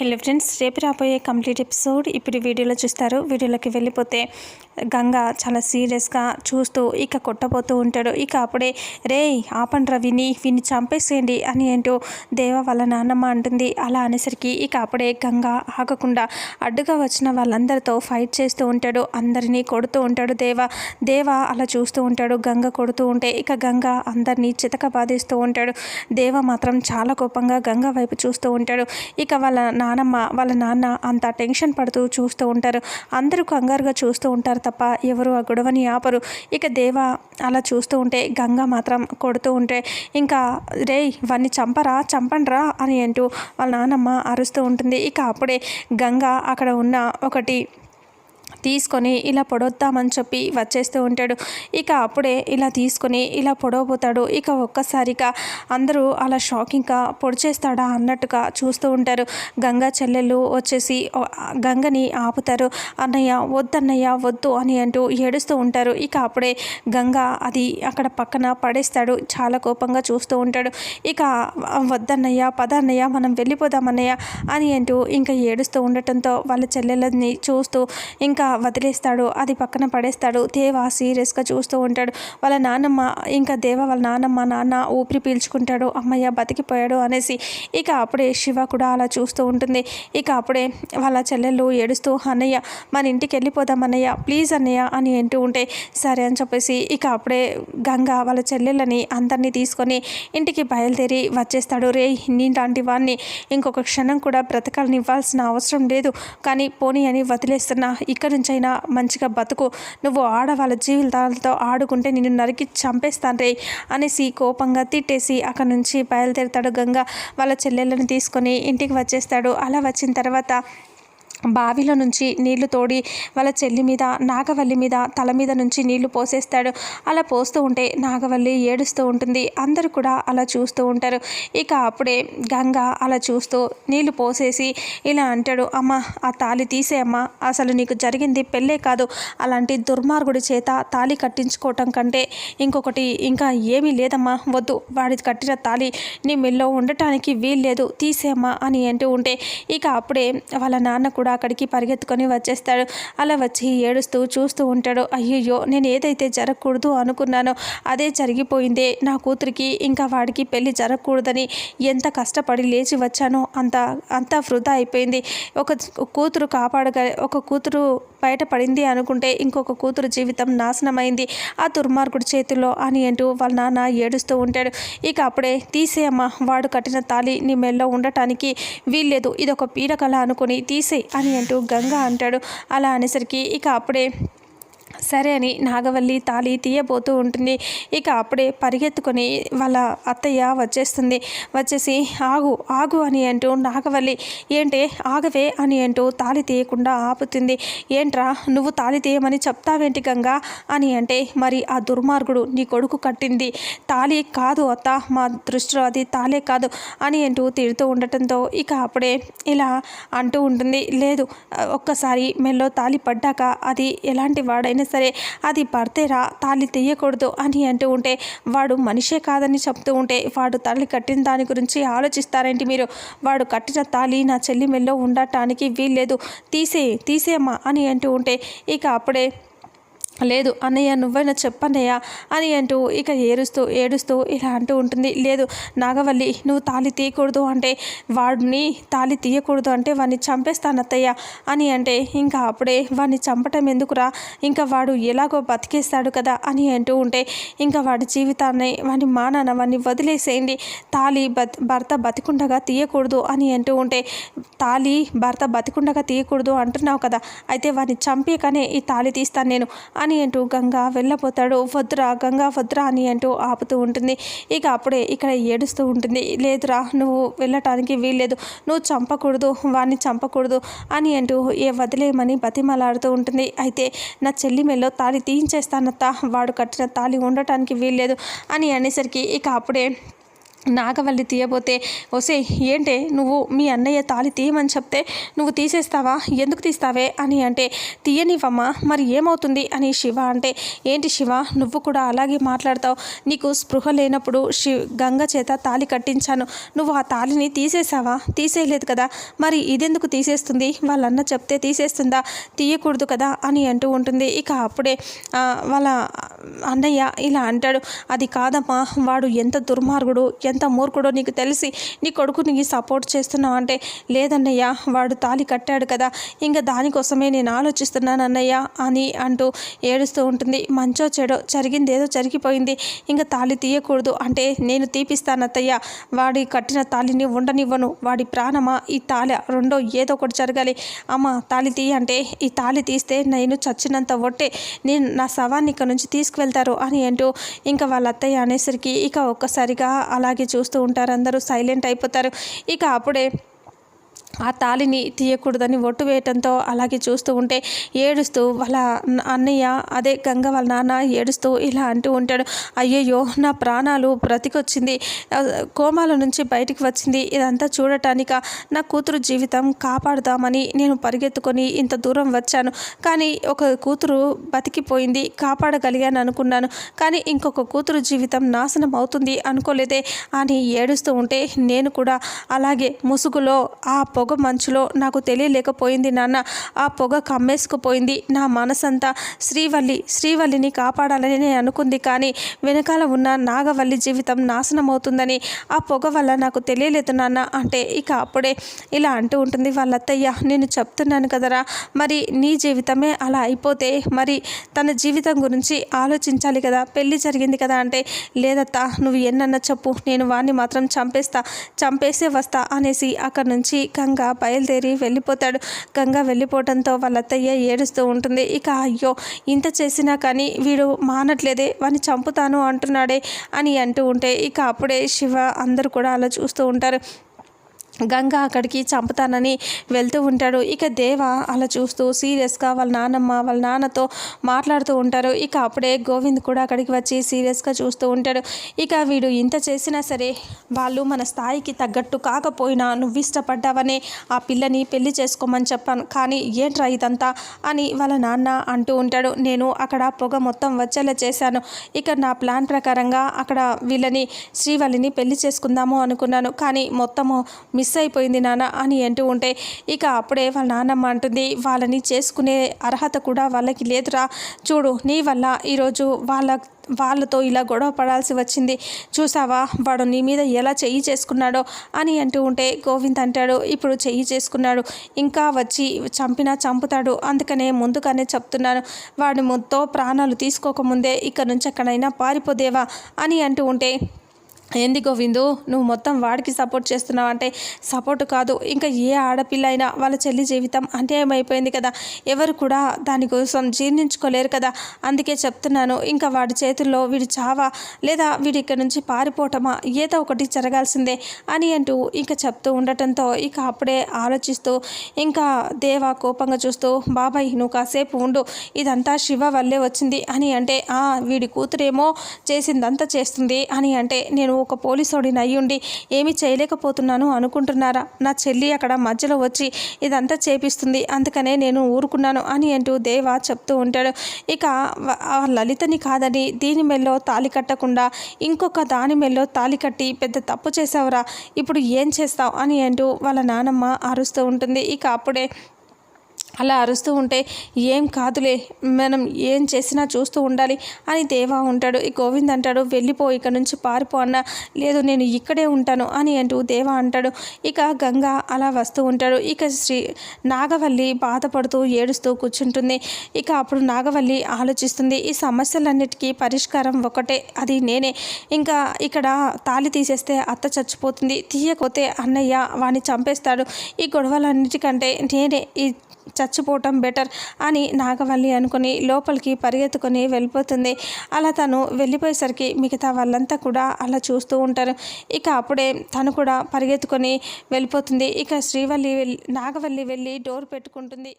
Hello friends రేపు రాబోయే complete episode ఇప్పుడు వీడియోలో చూస్తారు. వీడియోలోకి వెళ్ళిపోతే గంగ చాలా సీరియస్గా చూస్తూ ఇక కొట్టబోతూ ఉంటాడు. ఇక అప్పుడే రే ఆపండ్రా విని విని చంపేసేయండి అని ఏంటో దేవ వాళ్ళ నాన్నమ్మ అంటుంది. అలా అనేసరికి ఇక అప్పుడే గంగ ఆగకుండా అడ్డుగా వచ్చిన వాళ్ళందరితో ఫైట్ చేస్తూ ఉంటాడు. అందరినీ కొడుతూ ఉంటాడు దేవ. దేవ అలా చూస్తూ ఉంటాడు. గంగ కొడుతూ ఉంటే ఇక గంగ అందరినీ చితక బాధిస్తూ ఉంటాడు. దేవ మాత్రం చాలా కోపంగా గంగ వైపు చూస్తూ ఉంటాడు. ఇక వాళ్ళ నానమ్మ వాళ్ళ నాన్న అంత టెన్షన్ పడుతూ చూస్తూ ఉంటారు. అందరూ కంగారుగా చూస్తూ ఉంటారు తప్ప ఎవరు ఆ గొడవని ఆపరు. ఇక దేవ అలా చూస్తూ ఉంటే గంగ మాత్రం కొడుతూ ఉంటే ఇంకా రే వాన్ని చంపరా చంపండ్రా అని అంటూ వాళ్ళ నానమ్మ అరుస్తూ ఉంటుంది. ఇక అప్పుడే గంగ అక్కడ ఉన్న ఒకటి తీసుకొని ఇలా పొడొద్దామని చెప్పి వచ్చేస్తూ ఉంటాడు. ఇక అప్పుడే ఇలా తీసుకొని ఇలా పొడవబోతాడు. ఇక ఒక్కసారిగా అందరూ అలా షాకింగ్గా పొడిచేస్తాడా అన్నట్టుగా చూస్తూ ఉంటారు. గంగా చెల్లెళ్ళు వచ్చేసి గంగని ఆపుతారు. అన్నయ్య వద్దన్నయ్య వద్దు అని అంటూ ఏడుస్తూ ఉంటారు. ఇక అప్పుడే గంగ అది అక్కడ పక్కన పడేస్తాడు. చాలా కోపంగా చూస్తూ ఉంటాడు. ఇక వద్దన్నయ్య పదన్నయ్య మనం వెళ్ళిపోదామన్నయ్య అని అంటూ ఇంకా ఏడుస్తూ ఉండటంతో వాళ్ళ చెల్లెళ్ళని చూస్తూ ఇంకా వదిలేస్తాడు అది పక్కన పడేస్తాడు దేవ సీరియస్గా చూస్తూ ఉంటాడు. వాళ్ళ నాన్నమ్మ ఇంకా దేవ వాళ్ళ నాన్నమ్మ నాన్న ఊపిరి పీల్చుకుంటాడు అమ్మయ్య బతికిపోయాడు అనేసి ఇక అప్పుడే శివ కూడా అలా చూస్తూ ఉంటుంది. ఇక అప్పుడే వాళ్ళ చెల్లెళ్ళు ఏడుస్తూ అన్నయ్య మన ఇంటికి వెళ్ళిపోదాం అన్నయ్య ప్లీజ్ అన్నయ్య అని అంటూ ఉంటే సరే అని చెప్పేసి ఇక అప్పుడే గంగ వాళ్ళ చెల్లెళ్ళని అందరినీ తీసుకొని ఇంటికి బయలుదేరి వచ్చేస్తాడు. రే నీలాంటి వాడిని ఇంకొక క్షణం కూడా బ్రతకాలని ఇవ్వాల్సిన అవసరం లేదు కానీ పోనీ అని వదిలేస్తున్నా ఇక్కడ నుంచైనా మంచిగా బతుకు నువ్వు ఆడవాళ్ళ జీవితాలతో ఆడుకుంటే నిన్ను నరికి చంపేస్తాను రే అనేసి కోపంగా తిట్టేసి అక్కడ నుంచి బయలుదేరుతాడు గంగ. వాళ్ళ చెల్లెళ్ళని తీసుకొని ఇంటికి వచ్చేస్తాడు. అలా వచ్చిన తర్వాత బావిలో నుంచి నీళ్ళు తోడి వాళ్ళ చెల్లి మీద నాగవల్లి మీద తల మీద నుంచి నీళ్ళు పోసేస్తాడు. అలా పోస్తూ ఉంటే నాగవల్లి ఏడుస్తూ ఉంటుంది. అందరూ కూడా అలా చూస్తూ ఉంటారు. ఇక అప్పుడే గంగ అలా చూస్తూ నీళ్ళు పోసేసి ఇలా అంటాడు అమ్మ ఆ తాలి తీసేయమ్మా అసలు నీకు జరిగింది పెళ్ళే కాదు. అలాంటి దుర్మార్గుడి చేత తాలి కట్టించుకోవటం కంటే ఇంకొకటి ఇంకా ఏమీ లేదమ్మా. వద్దు వాడి కట్టిన తాలి నీ మిల్లో ఉండటానికి వీల్లేదు. తీసేయమ్మా అని అంటూ ఉంటే ఇక అప్పుడే వాళ్ళ నాన్న కూడా కూడా అక్కడికి పరిగెత్తుకొని వచ్చేస్తాడు. అలా వచ్చి ఏడుస్తూ చూస్తూ ఉంటాడు. అయ్యయ్యో నేను ఏదైతే జరగకూడదు అనుకున్నానో అదే జరిగిపోయిందే. నా కూతురికి ఇంకా వాడికి పెళ్ళి జరగకూడదని ఎంత కష్టపడి లేచి వచ్చానో అంత అంతా వృధా అయిపోయింది. ఒక కూతురు కాపాడగ ఒక కూతురు బయటపడింది అనుకుంటే ఇంకొక కూతురు జీవితం నాశనమైంది. ఆ దుర్మార్గుడి చేతిలో అని అంటూ వాళ్ళ నాన్న ఏడుస్తూ ఉంటాడు. ఇక అప్పుడే తీసేయమ్మా వాడు కట్టిన తాలి నీ మెల్లో ఉండటానికి వీల్లేదు. ఇది ఒక పీడకల అనుకుని తీసే అని అంటూ గంగ అంటాడు. అలా అనేసరికి ఇక అప్పుడే సరే అని నాగవల్లి తాళి తీయబోతూ ఉంటుంది. ఇక అప్పుడే పరిగెత్తుకొని వాళ్ళ అత్తయ్య వచ్చేస్తుంది. వచ్చేసి ఆగు ఆగు అని అంటూ నాగవల్లి ఏంటే ఆగవే అని అంటూ తాళి తీయకుండా ఆపుతుంది. ఏంట్రా నువ్వు తాళి తీయమని చెప్తావేంటి గంగా? అని అంటే మరి ఆ దుర్మార్గుడు నీ కొడుకు కట్టింది తాళి కాదు అత్త మా దృష్టిలో అది తాళే కాదు అని అంటూ తిడుతూ ఉండటంతో ఇక అప్పుడే ఇలా అంటూ ఉంటుంది. లేదు ఒక్కసారి మెల్లో తాళి పడ్డాక అది ఎలాంటి వాడైనా సరే అది పడితేరా తాళి తీయకూడదు అని అంటూ ఉంటే వాడు మనిషే కాదని చెప్తూ ఉంటే వాడు తల్లి కట్టిన దాని గురించి ఆలోచిస్తారేంటి మీరు? వాడు కట్టిన తాళి నా చెల్లి మెల్లో ఉండటానికి వీల్లేదు. తీసే తీసేయమ్మా అని అంటూ ఉంటే ఇక అప్పుడే లేదు అన్నయ్య నువ్వైనా చెప్పన్నయ్య అని అంటూ ఇక ఏడుస్తూ ఏడుస్తూ ఇలా అంటూ ఉంటుంది. లేదు నాగవల్లి నువ్వు తాళి తీయకూడదు అంటే వాడిని తాళి తీయకూడదు అంటే వాడిని చంపేస్తాను అత్తయ్య అని అంటే ఇంకా అప్పుడే వాడిని చంపటం ఎందుకురా? ఇంకా వాడు ఎలాగో బతికేస్తాడు కదా అని అంటూ ఉంటే ఇంకా వాడి జీవితాన్ని వాడి మానాన వాడిని వదిలేసేయండి. తాళి బత్ భర్త బతికుండగా తీయకూడదు అని అంటూ ఉంటే తాళి భర్త బతికుండగా తీయకూడదు అంటున్నావు కదా అయితే వాడిని చంపేకనే ఈ తాళి తీస్తాను నేను అని అని అంటూ గంగా వెళ్ళబోతాడు. వద్దురా గంగా వద్దురా అని అంటూ ఆపుతూ ఉంటుంది. ఇక అప్పుడే ఇక్కడ ఏడుస్తూ ఉంటుంది. లేదురా నువ్వు వెళ్ళటానికి వీల్లేదు. నువ్వు చంపకూడదు వాడిని చంపకూడదు అని అంటూ ఏ వదిలేయమని బతిమలాడుతూ ఉంటుంది. అయితే నా చెల్లి మెల్లో తాళి తీయించేస్తానత్త. వాడు కట్టిన తాళి ఉండటానికి వీల్లేదు అని అనేసరికి ఇక అప్పుడే నాగవల్లి తీయబోతే ఒసే ఏంటే? నువ్వు మీ అన్నయ్య తాళి తీయమని చెప్తే నువ్వు తీసేస్తావా? ఎందుకు తీస్తావే? అని అంటే తీయనివ్వమ్మా మరి ఏమవుతుంది? అని శివ అంటే ఏంటి శివ నువ్వు కూడా అలాగే మాట్లాడతావు. నీకు స్పృహ లేనప్పుడు శి గంగ చేత తాళి కట్టించాను. నువ్వు ఆ తాళిని తీసేసావా తీసేయలేదు కదా. మరి ఇదెందుకు తీసేస్తుంది? వాళ్ళన్న చెప్తే తీసేస్తుందా? తీయకూడదు కదా? అని అంటూ ఉంటుంది. ఇక అప్పుడే వాళ్ళ అన్నయ్య ఇలా అంటాడు. అది కాదమ్మా వాడు ఎంత దుర్మార్గుడు ఎంత మూర్ఖుడో నీకు తెలిసి నీ కొడుకుని సపోర్ట్ చేస్తున్నావు అంటే లేదన్నయ్య వాడు తాలి కట్టాడు కదా ఇంకా దానికోసమే నేను ఆలోచిస్తున్నాను అన్నయ్య అని అంటూ ఏడుస్తూ ఉంటుంది. మంచో చెడో జరిగింది ఏదో జరిగిపోయింది. ఇంకా తాళి తీయకూడదు అంటే నేను తీపిస్తాను అత్తయ్య వాడి కట్టిన తాళిని ఉండనివ్వను వాడి ప్రాణమా ఈ తాళి రెండో ఏదో ఒకటి జరగాలి. అమ్మ తాళి తీయ అంటే ఈ తాళి తీస్తే నేను చచ్చినంత ఒట్టే నేను నా శవాన్ని ఇక్కడ నుంచి తీసుకువెళ్తారు అని అంటూ ఇంకా వాళ్ళ అత్తయ్య అనేసరికి ఇక ఒక్కసారిగా అలాగే చూస్తూ ఉంటారు అందరూ సైలెంట్ అయిపోతారు. ఇక అప్పుడే ఆ తాళిని తీయకూడదని ఒట్టు వేయటంతో అలాగే చూస్తూ ఉంటే ఏడుస్తూ వాళ్ళ అన్నయ్య అదే గంగ వాళ్ళ నాన్న ఏడుస్తూ ఇలా అంటూ ఉంటాడు. అయ్యయ్యో నా ప్రాణాలు బ్రతికొచ్చింది. కోమాల నుంచి బయటికి వచ్చింది. ఇదంతా చూడటానిక నా కూతురు జీవితం కాపాడుదామని నేను పరిగెత్తుకొని ఇంత దూరం వచ్చాను. కానీ ఒక కూతురు బతికిపోయింది. కాపాడగలిగాను అనుకున్నాను. కానీ ఇంకొక కూతురు జీవితం నాశనం అవుతుంది అనుకోలేదే అని ఏడుస్తూ ఉంటే నేను కూడా అలాగే ముసుగులో ఆ పొగ మంచులో నాకు తెలియలేకపోయింది నాన్న. ఆ పొగ కమ్మేసుకుపోయింది. నా మనసంతా శ్రీవల్లి శ్రీవల్లిని కాపాడాలని నేను అనుకుంది కానీ వెనకాల ఉన్న నాగవల్లి జీవితం నాశనం అవుతుందని ఆ పొగ వల్ల నాకు తెలియలేదు నాన్న. అంటే ఇక అప్పుడే ఇలా అంటూ ఉంటుంది వాళ్ళ అత్తయ్య నేను చెప్తున్నాను కదరా మరి నీ జీవితమే అలా అయిపోతే మరి తన జీవితం గురించి ఆలోచించాలి కదా. పెళ్ళి జరిగింది కదా అంటే లేదత్తా నువ్వు ఎన్నన్నా చెప్పు. నేను వాడిని మాత్రం చంపేస్తా చంపేసే వస్తా అనేసి అక్కడి నుంచి గంగ బయలుదేరి వెళ్ళిపోతాడు. గంగ వెళ్ళిపోవడంతో వాళ్ళ అత్తయ్య ఏడుస్తూ ఉంటుంది. ఇక అయ్యో ఇంత చేసినా కానీ వీడు మానట్లేదే వాడిని చంపుతాను అంటున్నాడే అని అంటూ ఉంటే ఇక అప్పుడే శివ అందరూ కూడా అలా చూస్తూ ఉంటారు. గంగ అక్కడికి చంపుతానని వెళ్తూ ఉంటాడు. ఇక దేవ అలా చూస్తూ సీరియస్గా వాళ్ళ నాన్నమ్మ వాళ్ళ నాన్నతో మాట్లాడుతూ ఉంటారు. ఇక అప్పుడే గోవింద్ కూడా అక్కడికి వచ్చి సీరియస్గా చూస్తూ ఉంటాడు. ఇక వీడు ఇంత చేసినా సరే వాళ్ళు మన స్థాయికి తగ్గట్టు కాకపోయినా నువ్వు ఇష్టపడ్డావని ఆ పిల్లని పెళ్ళి చేసుకోమని చెప్పాను. కానీ ఏంట్రా ఇదంతా అని వాళ్ళ నాన్న అంటూ ఉంటాడు. నేను అక్కడ పొగ మొత్తం వచ్చేలా చేశాను. ఇక నా ప్లాన్ ప్రకారంగా అక్కడ వీళ్ళని శ్రీవల్లిని పెళ్ళి చేసుకుందాము అనుకున్నాను. కానీ మొత్తము మిస్ మిస్ అయిపోయింది నాన్న అని అంటూ ఉంటే ఇక అప్పుడే వాళ్ళ నాన్నమ్మ అంటుంది వాళ్ళని చేసుకునే అర్హత కూడా వాళ్ళకి లేదురా. చూడు నీ వల్ల ఈరోజు వాళ్ళ వాళ్ళతో ఇలా గొడవ పడాల్సి వచ్చింది. చూసావా? వాడు నీ మీద ఎలా చెయ్యి చేసుకున్నాడో అని అంటూ ఉంటే గోవింద్ అంటాడు ఇప్పుడు చెయ్యి చేసుకున్నాడు. ఇంకా వచ్చి చంపినా చంపుతాడు. అందుకనే ముందుగానే చెప్తున్నాను. వాడు మొత్తం ప్రాణాలు తీసుకోకముందే ఇక్కడ నుంచి ఎక్కడైనా పారిపోదేవా? అని అంటూ ఉంటే ఏంది గోవిందు నువ్వు మొత్తం వాడికి సపోర్ట్ చేస్తున్నావు అంటే సపోర్ట్ కాదు. ఇంకా ఏ ఆడపిల్ల అయినా వాళ్ళ చెల్లి జీవితం అన్యాయమైపోయింది కదా. ఎవరు కూడా దానికోసం జీర్ణించుకోలేరు కదా. అందుకే చెప్తున్నాను ఇంకా వాడి చేతుల్లో వీడి చావా లేదా వీడి ఇక్కడ నుంచి పారిపోవటమా? ఏదో ఒకటి జరగాల్సిందే అని అంటూ ఇంకా చెప్తూ ఉండటంతో ఇక అప్పుడే ఆలోచిస్తూ ఇంకా దేవ కోపంగా చూస్తూ బాబాయ్ నువ్వు కాసేపు ఉండు ఇదంతా శివ వల్లే వచ్చింది అని అంటే వీడి కూతురేమో చేసిందంతా చేస్తుంది అని అంటే నేను ఒక పోలీసుడిని అయ్యుండి ఏమీ చేయలేకపోతున్నాను అనుకుంటున్నారా? నా చెల్లి అక్కడ మధ్యలో వచ్చి ఇదంతా చేపిస్తుంది అందుకనే నేను ఊరుకున్నాను అని అంటూ దేవ చెప్తూ ఉంటాడు. ఇక లలితని కాదని దీని మెల్లో తాలి కట్టకుండా ఇంకొక దాని మెల్లో తాలి కట్టి పెద్ద తప్పు చేసావురా ఇప్పుడు ఏం చేస్తావు? అని అంటూ వాళ్ళ నానమ్మ అరుస్తూ ఉంటుంది. ఇక అప్పుడే అలా అరుస్తూ ఉంటే ఏం కాదులే మనం ఏం చేసినా చూస్తూ ఉండాలి అని దేవా ఉంటాడు. ఈ గోవింద్ అంటాడు వెళ్ళిపో ఇక్కడ నుంచి పారిపో అన్న. లేదు నేను ఇక్కడే ఉంటాను అని అంటూ దేవా అంటాడు. ఇక గంగ అలా వస్తూ ఉంటాడు. ఇక శ్రీ నాగవల్లి బాధపడుతూ ఏడుస్తూ కూర్చుంటుంది. ఇక అప్పుడు నాగవల్లి ఆలోచిస్తుంది ఈ సమస్యలన్నిటికీ పరిష్కారం ఒకటే అది నేనే. ఇంకా ఇక్కడ తాళి తీసేస్తే అత్త చచ్చిపోతుంది. తీయకపోతే అన్నయ్య వాణ్ణి చంపేస్తాడు. ఈ గొడవలన్నిటికంటే నేనే ఈ చచ్చిపోవటం బెటర్ అని నాగవల్లి అనుకుని లోపలికి పరిగెత్తుకొని వెళ్ళిపోతుంది. అలా తను వెళ్ళిపోయేసరికి మిగతా వాళ్ళంతా కూడా అలా చూస్తూ ఉంటారు. ఇక అప్పుడే తను కూడా పరిగెత్తుకొని వెళ్ళిపోతుంది. ఇక శ్రీవల్లి నాగవల్లి వెళ్ళి డోర్ పెట్టుకుంటుంది.